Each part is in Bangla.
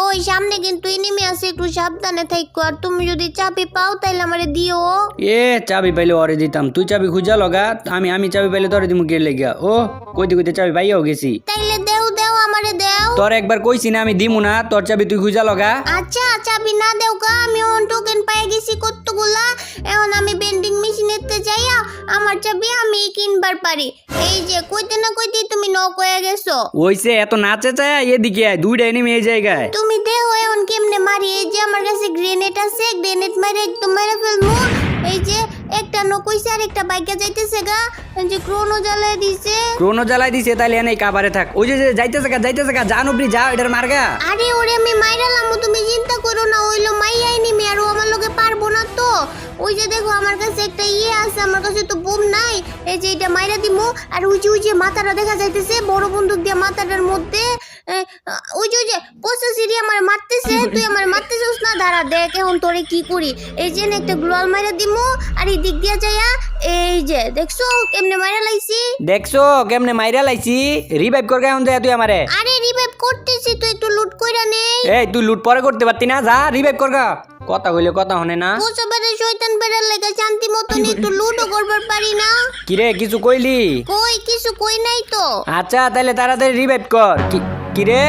ওই সামনে কিন্তু এনিমি আছে একটু সাবধানে থাকো। আর তুমি যদি চাবি পাও তাহলে আমারে দিও। এ চাবি পাইলে ওরে দিতাম। তুই চাবি খুঁজা লগা আমি আমি চাবি পাইলে তোরে দিমু গেলে গিয়া ও কইতে কইতে চাবি পাইয়াও গেছি। তাইলে দেও আমারে দেও। তোর একবার কইছি না আমি দিমু না তোর চাবি তুই খুঁজা লগা। আচ্ছা চাবি না দেও কা আমি অন টোকেন পেয়ে গেছি কতগুলা। এখন আমি বেন্ডিং মেশিনেতে যাইয়া আমার চাবি আমি কিনবার পারি। এই যে কইতে না কইতে তুমি নক হয়ে গেছো। ওইসে এত নাচে চায় এদিকে আয় দুইটা এনিমি এই জায়গায়। তুমি দেও এখন কেমনে মারি? এই যে আমার কাছে গ্রেনেড আছে গ্রেনেড মারে একদম মেরে ফেলমু। এই যে একটা নকইছে আর একটা বাইকে যাইতেছে গা। যে ক্রোনো জ্বালায় দিছে। ক্রোনো জ্বালাই দিছে তাইলে এনে কাবারে থাক। ওই যে যে যাইতেছে গা যাইতেছে গা জান উপরি যা এটার মার্গা আরে ওরে আমি মাইরালাম তুমি চিন্তা করো না ওইলো মাইয়াই নিমি আর ও আমার লোকে পারব না তো। ওই যে দেখো আমার কাছে একটা ইয়ে আছে আমার কাছে তো বুম নাই। এই যে এটা মাইরা দিমু আর ওই যে ওই যে মাথাটা দেখা যাইতেছে বড় বন্দুক দিয়ে মাথাটার মধ্যে। ওই যে ওই যে পোস্টা সিরি আমার মারতেছে তুই আমার মারতেছিস না? দাঁড়া দেখ এখন তোরে কি করি। এই যে না একটা গ্লোয়াল মাইরা দিমু আর এই দিক দিয়া যাইয়া এই যে দেখছ কেমনে মাইরা লাইছি? দেখছ কেমনে মাইরা লাইছি? রিভাইভ কর কেমন যায় তুই আমারে। আরে রিভাইভ করতেছি তুই একটু লুট কইরা নেই এই তুই লুট পরে করতে পারতি না? যা রিভাইভ কর গা কথা কইলে কথা হনে না। বেড়ে শয়তান বেড়ার লেগে শান্তি মতন একটু লুটও করবার পারি না। কিরে কিছু কইলি? কই কিছু কই নাই তো। আচ্ছা তাহলে তাড়াতাড়ি রিভাইভ কর। কি- কিরে?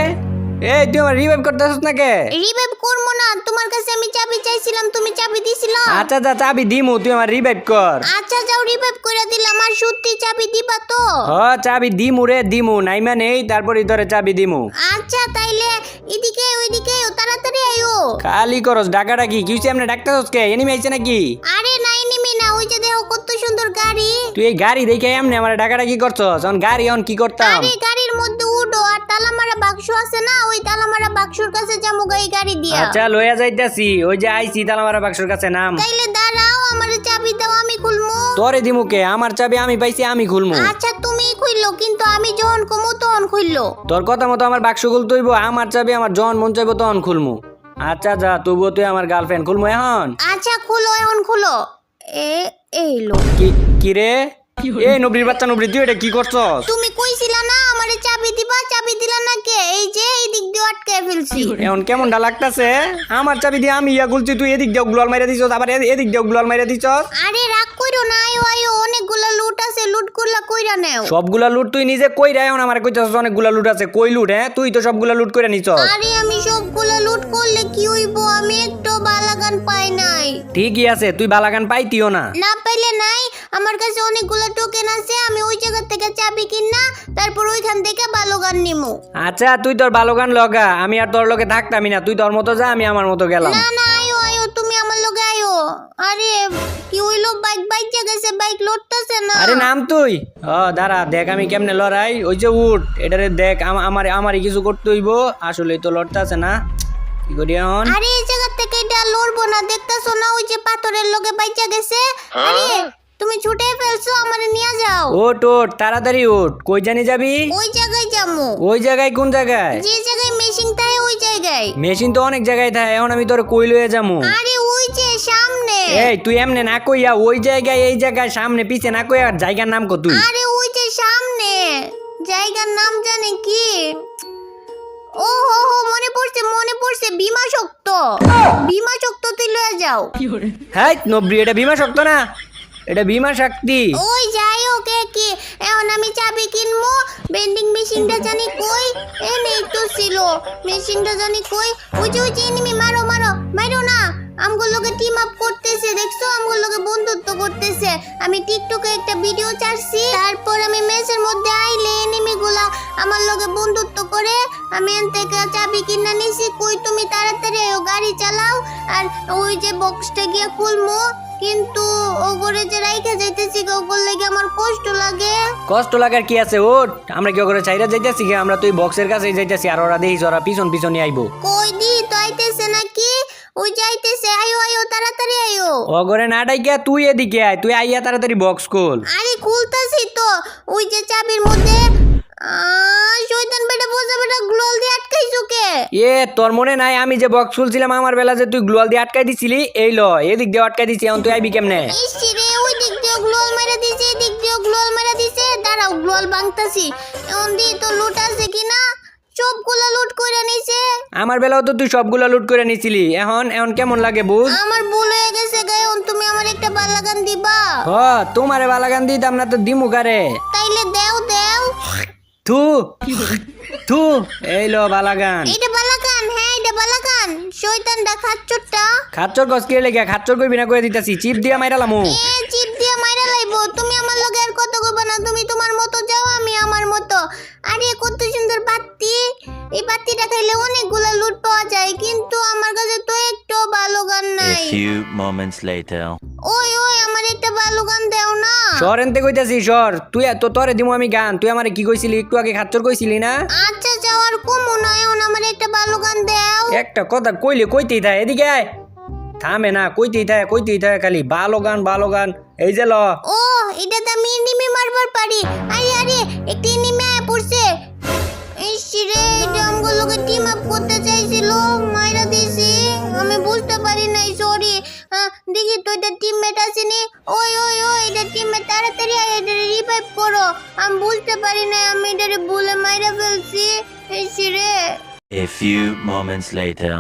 এই তুই আমার রিভাইভ করতেছিস না কে রিভাইভ করব না তোমার কাছে আমি চাবি চাইছিলাম তুমি চাবি দিছিলা। আচ্ছা যা চাবি দিমু তুই আমার রিভাইভ কর। আচ্ছা যাও রিভাইভ করে দিলাম আর সত্যি চাবি দিবা তো। হ চাবি দিমু রে দিমু নেই তারপরে তোরে চাবি দিমু। আচ্ছা তাইলে এদিকে ওইদিকে ও, তাড়াতাড়ি আইও খালি করস ডাকা ডাকি কি হইছে এমনি ডাকতেছস কে? এনিমি আইছে নাকি? আরে নাই নিমি না ওই যে দেখো কত সুন্দর গাড়ি। তুই এই গাড়ি দেখে এমনি আমার ডাকা ডাকি করছস অন গাড়ি অন কি করতাম? আরে আর তালামারা বাক্স আছে না ওই তালামারা বাক্সর কাছে যাব এই গাড়ি দিয়া। আচ্ছা লইয়া যাইতাছি। ওই যে আইছি তালামারা বাক্সর কাছে নাম। তাইলে দাঁড়াও আমার চাবি দাও আমি খুলমু। তোরে দিমু কে? আমার চাবি আমি পাইছি আমি খুলমু। আচ্ছা তুমি খুললো কিন্তু আমি যখন কমু তখন খুললো। তোর কথা মতো আমার বাক্স খুলতে হইব আমার চাবি আমার জন মন চাইব তখন খুলমু। আচ্ছা যা তবুও তুই আমার গার্লফ্রেন্ড খুলমু এখন। আচ্ছা খুলো এখন খুলো। এ এইলো কি কি রে? এই নবরির বাচ্চা নবরি তুই এটা কি করছস? তুমি কইছিলা না আমারে চাবি দিবা? চাবি দিলা না কে এই যে এই দিক দিয়ে আটকে ফেলছি। এখন কেমনটা লাগতাছে? আমার চাবি দিয়ে আমি ইয়া খুলছি তুই এদিক দিয়ে গ্লোয়াল মাইরা দিছস আবার এদিক দিয়ে গ্লোয়াল মাইরা দিছস। আরে রাগ কইরো না আয়ো আয়ো অনেকগুলা লুট আছে লুট করলা কইরা নেও। সবগুলা লুট তুই নিজে কই রে এখন আমার কইতাছস অনেকগুলা লুট আছে কই লুট হ্যাঁ? তুই তো সবগুলা লুট করে নিছস। আরে আমি সবগুলা লুট করলে কি হইব? আমি একটু বালাগান পাই নাই। ঠিকই আছে তুই বালাগান পাইতিও না। না পাইলে নাই আমার কাছে অনেকগুলো টোকেন আছে আমি ওই জায়গা থেকে চাবি কিনা তারপর ওইখান থেকে বালোগান নিমু। আচ্ছা তুই তোর ভালো গান লগা আমি আর তোর লগে থাকতামই না। তুই তোর মতো যা আমি আমার মতো গেলাম। না না আয়ো আয়ো তুমি আমার লগে আয়ো। আরে কি হইল? বাইক বাইক গেছে বাইক লড়তেছে না। আরে নাম তুই। ও দাঁড়া দেখ আমি কেমনে লড়াই। ওই যে উঠ এটারে দেখ আম- আমার আমারই কিছু করতে হইব। আসলে তো লড়তে আছে না। কি করি এখন? আরে এই জায়গা থেকে এটা লড়বো না দেখতেছো না? ওই যে পাথরের লগে বাইচা গেছে। আরে তুমি ছুটে ফেলছো আমারে নিয়ে যাও। ওট ওট তাড়াতাড়ি ওঠ। কই জানি যাবি? ওই জায়গায় যামু ওই জায়গায় কোন জায়গায়? যে জায়গায় মেশিন থাকে ওই জায়গায়। মেশিন তো অনেক জায়গায় থাকে এখন আমি তোর কই লয়ে যামু আরে ওই যে সামনে। এই তুই এমনে না কইয়া ওই জায়গায় এই জায়গায় সামনে পিছে না কইয়া জায়গার নাম কো তুই। আরে ওই যে সামনে। জায়গার নাম জানে কি? ও হো হো মনে পড়ছে মনে পড়ছে বিমা শক্ত বিমা শক্ত তুই লয়ে যাও হ্যাঁ নব্বই এটা ভীমা শক্ত না? এটা ভীমা শক্তি। ওই যাই এ কি? এখন আমি চাবি কিনবো। বেন্ডিং মেশিনটা জানি কই? এ নেই তো ছিল। মেশিনটা জানি কই? ওই যে ওই এনিমি, মারো মারো। মারো না। আমগুলোকে টিম আপ করতেছে, দেখছ? আমগুলোকে বন্ধুত্ব করতেছে। আমি টিকটকে একটা ভিডিও ছাড়ছি। তারপর আমি মেসের মধ্যে আইলে এনিমি গুলা আমার লোকে বন্ধুত্ব করে। আমি এন থেকে চাবি কিনা নিছি। কই তুমি তাড়াতাড়ি গাড়ি চালাও। আর ওই যে বক্সটা গিয়ে খুলমু। কিন্তু ওগরে যে রাইখা যাইতেছি গো, ওগর লাগে আমার কষ্ট লাগে? কষ্ট লাগার কি আছে? ওট আমরা কি করে চাইরা যাইতেছি কি? আমরা তুই বক্সের কাছে যাইতেছি আর ওরা দেখিস ওরা পিছন পিছনই আইবো। কই দি তো আইতেছে নাকি? ওই যাইতেছে আয়ো আয়ো তাড়াতাড়ি আয়ো অগরে না ডাইকা তুই এদিকে আয় তুই আইয়া তাড়াতাড়ি বক্স খোল। আরে খুলতাছি তো ওই যে চাবির মধ্যে শয়তান বেটা বোঝা বেটা গ্লোল দিয়ে আটকাইছো কে? এ তোর মনে নাই আমি যে বক্স খুলছিলাম আমার বেলা যে তুই গ্লোয়াল দিয়ে আটকাই দিছিলি? এই ল এদিক দিয়ে আটকাই দিছি এখন তুই আইবি কেমনে? ইসি রে ওই দিক দিয়ে গ্লোল মেরে দিছে এদিক দিয়ে গ্লোল মেরে দিছে দাঁড়াও গ্লোল ভাঙতাছি। এখন দি তো লুট আছে কিনা সবগুলো লুট করে নিছে। আমার বেলাও তো তুই সবগুলা লুট করে নিছিলি। এখন এখন কেমন লাগে বুঝ? আমার ভুল হয়ে গেছে গায়ন তুমি আমার একটা বালাগান দিবা। হ তোমারে বালাগান দিতাম না তো দিমু কারে? থু থু এই লো বালাগান। এটা বালাগান হ্যাঁ এটা বালাগান। শয়তানটা খাচ্চরটা খাচ্চর গছ কে লেগে খাচ্চর কইবি না কই দিতাছি চিপ দিয়া মাইরালামু এ চিপ দিয়া মাইরা লাইবো তুমি আমার লগে না তুমি তোমার মতো যাও আমি আমার মতো। আরে কত সুন্দর বাতি। এই বাতিটা খাইলে অনেকগুলো লুট পাওয়া যায় কিন্তু আমার কাছে তো একটু ভালো গান A নাই। few moments later. ওই ওই আমার একটা ভালো গান দেও না। সর এনতে কইতাছি সর। তুই তো তরে দিমু আমি গান তুই আমারে কি কইছিলি একটু আগে খাচ্চর কইছিলি না? আচ্ছা যাওয়ার কমু নয় এখন আমার একটা ভালো গান দেও। একটা কথা কইলে কইতেই থাকে এদিকে আয়। থামে না কইতেই থাকে কইতেই থাকে খালি ভালো গান ভালো গান। এই যে ল। ও এটা তো আমি এনিমি মারবার পারি। আরে আরে একটা আয়া পড়ছে। ইস রে এটা আমগুলোকে টিম আপ করতে চাইছিল মাইরা দিছি আমি বুঝতে পারি নাই সরি দেখি তো এটা টিম টিমমেট আসেনি ওই ওই ওই এটা টিমমেট তাড়াতাড়ি আয় এটা রিভাইভ করো। আমি বুঝতে পারি নাই আমি এটারে ভুলে মাইরা ফেলছি। ইস রে। A few moments later.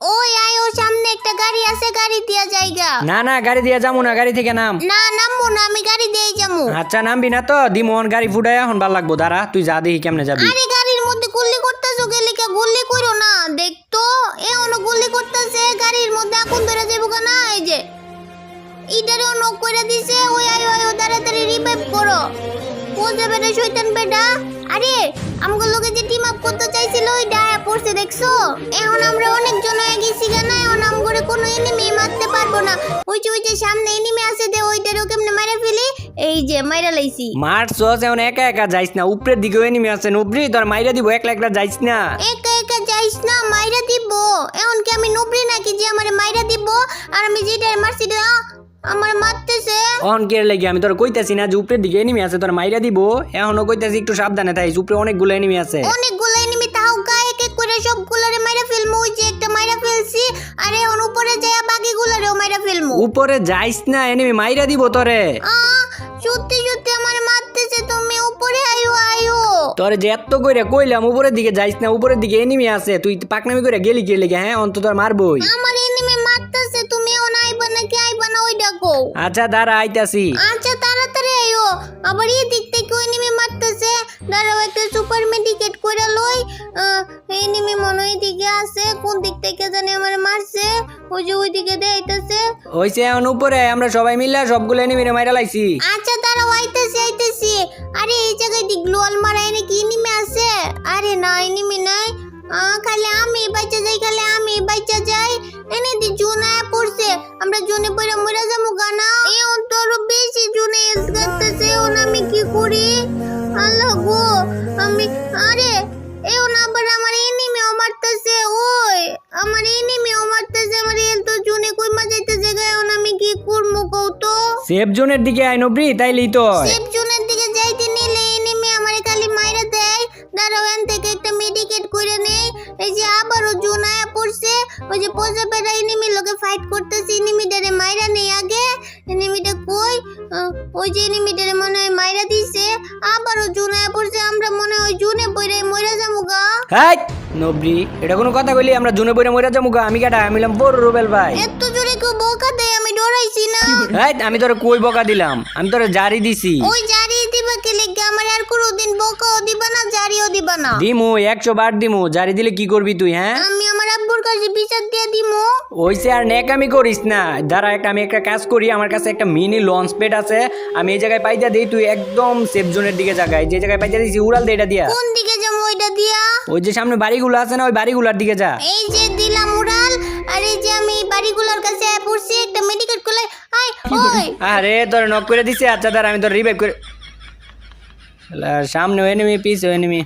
ওই ও সামনে একটা গাড়ি আছে গাড়ি দিয়া জায়গা। না না গাড়ি দিয়া যামু না গাড়ি থেকে নাম। না নামবো না আমি গাড়ি দিয়েই যাব। আচ্ছা নামবি না তো? দিমন গাড়ি ফুটাই এখন ভালো লাগবো দাঁড়া তুই যা দেখি কেমনে যাবি। আরে গাড়ির মধ্যে গুল্লি করতেছো গেলে কে গুল্লি করো না? দেখতো এ অন্য গুল্লি করতেছে গাড়ির মধ্যে আগুন ধরে যাব না এই যে ইটারে নক করে দিছে ওই আয় আয় তাড়াতাড়ি রিভাইভ করো। বুঝতে পেরে শয়তান বেটা আরে আমগো লোকে যে টিম আপ করতে চাইছিল ওই ডায়া পড়ছে দেখছ? এখন আমরা অনেক জন হয়ে গেছি কেন? এখন আমগরে কোনো এনিমি মারতে পারব না। ওই যে ওই যে সামনে এনিমি আছে দে ওইটারও কেমনে মারা ফেলি? এই যে মাইরা লাইছি। মার সস এখন একা একা যাইস না উপরের দিকে এনিমি আছে উপরে তোর মাইরা দিব একলা একলা যাইস না। একা একা যাইস না মাইরা দিব। এখন কি আমি নুবরি নাকি যে আমারে মাইরা দিব? আর আমি যেটা মারছি আমার মারতেছে। অন লেগে আমি তোর কইতাছি না যে উপরের দিকে এনিমি আছে তোর মাইরা দিব। এখনও কইতাছি একটু সাবধানে থাইস উপরে অনেকগুলো এনিমি আছে। অনেকগুলো এনিমি তাও গায়ে এক এক করে সবগুলোরে মাইরা ফেলমু? ওই যে একটা মাইরা ফেলছি আর এখন উপরে বাকিগুলোরেও মাইরা ফেলমু। উপরে যাইস না এনিমি মাইরা দিব তোরে। আ সত্যি সত্যি আমার মারতেছে তুমি। উপরে আয়ো আয়ো। তোরে যে এত কইরা কইলাম উপরের দিকে যাইস না উপরের দিকে এনিমি আছে। তুই পাকনামি করে গেলি কে লেগে? হ্যাঁ অন্ত তোর মারবই। আচ্ছা দাঁড়া আইতাছি। আচ্ছা তাড়াতাড়ি আইও। আবার এই দিক থেকে এনিমি মারতেছে। দাঁড়াও একটা সুপার মেডিকেট করে লই এনিমি মনে হয় দিকে আছে কোন দিক থেকে জানি আমার মারছে। ওই যে ওই দিকে দেখাইতেছে হইছে এখন উপরে আমরা সবাই মিলে সবগুলো এনিমিরে মাইরা লাইছি। আচ্ছা দাঁড়াও আইতেছি আইতেছি। আরে এই জায়গায় দি গ্লোয়াল মারায় নাকি এনিমি আছে? আরে না এনিমি নাই। আহ, খালি আমি বাচ্চা যাই খালি আমি বাচ্চা যাই। এনে দি জুন পড়ছে। আমরা জুনে পড়ে মরে যাব গানা। এ তোর বেশি জুনে এস করতেছে এখন আমি কি করি? আল্লাহ গো আমি আরে এখন আবার আমার এনিমিও মারতেছে ওই। আমার এনিমিও মারতেছে আমার এল তো জুনে কই মা যাইতেছে গা এখন আমি কি করব কও তো? সেফ জোনের দিকে আই নবরি তাইলেই তো সেফ ওই যে পোজা পেরা এনিমি লোকে ফাইট করতেছে এনিমিটারে মাইরা নেই আগে। এনিমিটা কই? ওই যে এনিমিটারে মনে হয় মাইরা দিছে। আবারও জোন আয়া পড়ছে আমরা মনে হয় জুনে পড়ে মরে যাব গা। হাই নবরি এটা কোনো কথা কইলি? আমরা জুনে বইরা মইরা যামু গা। আমি কেটা আমি হলাম বড় রুবেল ভাই। এত জোরে কেউ বোকা দেয় আমি ডরাইছি না। হাই আমি তোরে কই বকা দিলাম? আমি তোরে জারি দিছি। ওই জারি দিবা কে লেগে? আমার আর কোনোদিন বোকাও দিবা না জারিও দিবা না। দিমু একশো বার দিমু। জারি দিলে কি করবি তুই হ্যাঁ? আমি বিচার দিয়ে দিমু? ওইসে আর করিস না। দাঁড়া একটা আমি একটা কাজ করি আমার কাছে একটা মিনি লঞ্চ আছে। আমি এই জায়গায় পাইতে দিই তুই একদম সেফ জোনের দিকে জায়গায় যে জায়গায় পাইতে দিয়েছি উড়াল দে এটা দিয়া। কোন দিকে যাব ওইটা দিয়া? ওই যে সামনে বাড়িগুলো আছে না ওই বাড়িগুলোর দিকে যা। এই যে দিলাম উড়াল আর এই যে আমি বাড়িগুলোর কাছে পড়ছি একটা আই ওই। আরে তোর নক করে দিছে আচ্ছা দাঁড়া আমি তোর রিভাইভ করে সামনে এনিমি পিছে এনিমি